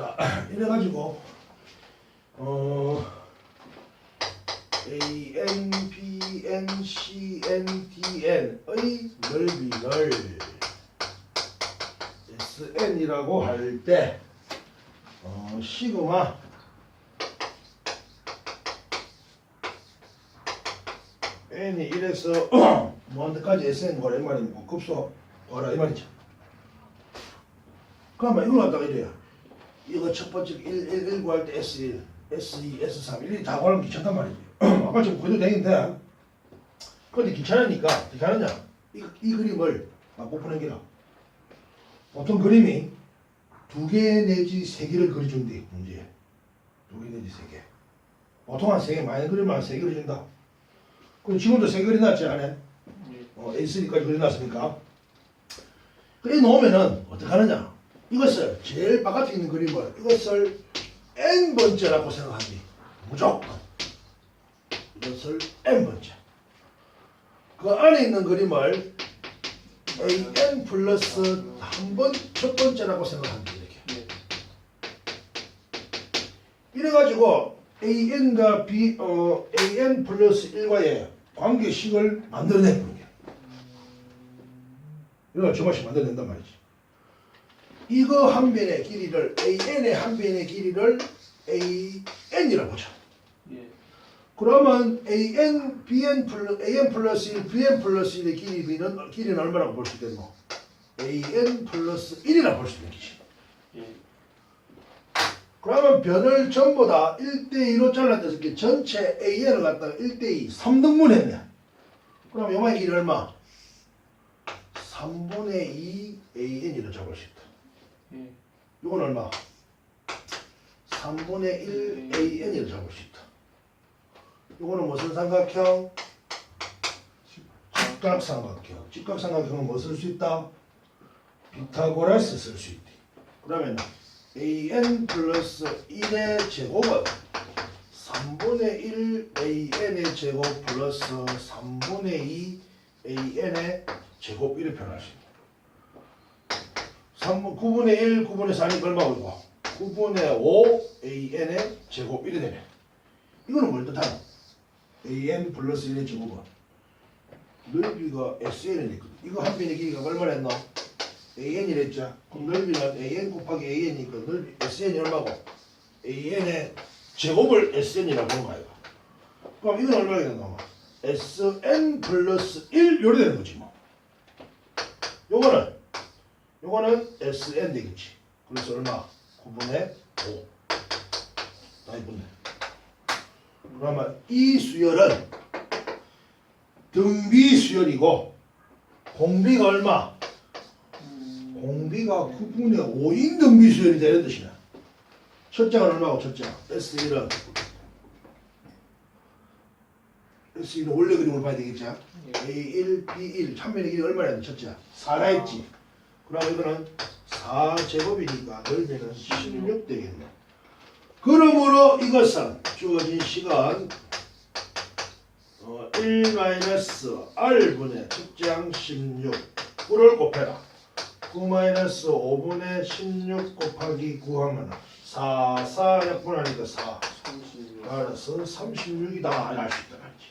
자, 이래가지고 어 A N B N C N D N의 넓이를 S N이라고 할 때 어, 시그마 N이 1에서 무한대까지 SN 거라 이 말이고 급소 거라 이 말이죠. 그러면 이걸 갖다가 이래요. 이거 첫 번째 1, 1, 1 구 할 때 S1, S2, S3 일일이 다 구하면 귀찮단 말이지. 아까 지금 그래도 되는데? 근데 귀찮으니까 어떻게 하느냐? 이, 이 그림을 맞고 푸는 게라. 보통 그림이 두 개 내지 세 개를 그려준대 문제 두 개 내지 세 개. 보통 한 세 개 많이 그리면 한 세개 그려준다. 그럼 지금도 세개 그려놨지 않아? 어, A3까지 그려놨으니까? 그래 놓으면은 어떻게 하느냐 이것을 제일 바깥에 있는 그림을 이것을 n번째라고 생각하기 무조건. 이것을 n번째. 그 안에 있는 그림을 an 플러스 한 번 첫 번째라고 생각합니다 이렇게. 이래 가지고 an과 b 어 an 플러스 1과의 관계식을 만들어내는 게 이걸 저것이 만들어낸단 말이지 이거 한 변의 길이를 an의 한 변의 길이를 an이라고 보자 예. 그러면 an, bn an 플러스 1, bn 플러스 1의 길이는 길이는 얼마라고 볼 수 있겠노? an 플러스 1이라고 볼 수 있는 기지. 예. 그러면 변을 전부 다 1대2로 잘라냈을 때 전체 an을 갖다가 1대2 3등분 했네. 그럼 요만의 길이 얼마? 3분의 2 an이라고 잡을 수 있다. 예. 이건 얼마? 3분의 1 an이라고 잡을 수 있다. 이거는 무슨 삼각형? 직각삼각형. 직각삼각형은 뭐 쓸 수 있다? 피타고라스 쓸 수 있대. 그러면 an 플러스 1의 제곱은 3분의 1 an의 제곱 플러스 3분의 2 an의 제곱 이렇게 표현할 수 있다. 3분 9분의 1, 9분의 4니 얼마고 이거? 9분의 5 an의 제곱 이래 되네. 이거는 뭘 뜻하노? an 플러스 1의 제곱은 넓이가 sn이 있거든. 이거 한 변의 길이가 얼마나 했노? an이랬죠. 그럼 넓이는 an 곱하기 an이니까 넓이 sn이 얼마고? an의 제곱을 sn이라고 보는 거야. 그럼 이건 얼마가 되노? sn 플러스 1 요리 되는 거지 뭐. 요거는 요거는 SN 되겠지. 그래서 얼마? 9분의 5. 나이 분네. 그러면 이 수열은 등비 수열이고 공비가 얼마? 공비가 9분의 5인 등비 수열이 되는 뜻이야. 첫째가 얼마고 첫째가? S1은 S1은 원래 그림을 봐야 되겠지. A1, B1 참변의 길이 얼마나 첫째? 4라 했지. 그럼 이거는 4제곱이니까 넓이는 16 되겠네. 그러므로 이것은 주어진 시간 어, 1-r분의 측장 16 9를 곱해라. 9-5분의 16 곱하기 9 하면 4, 4 약분하니까 4 36. 알아서 36이다 알수 있다 말이지.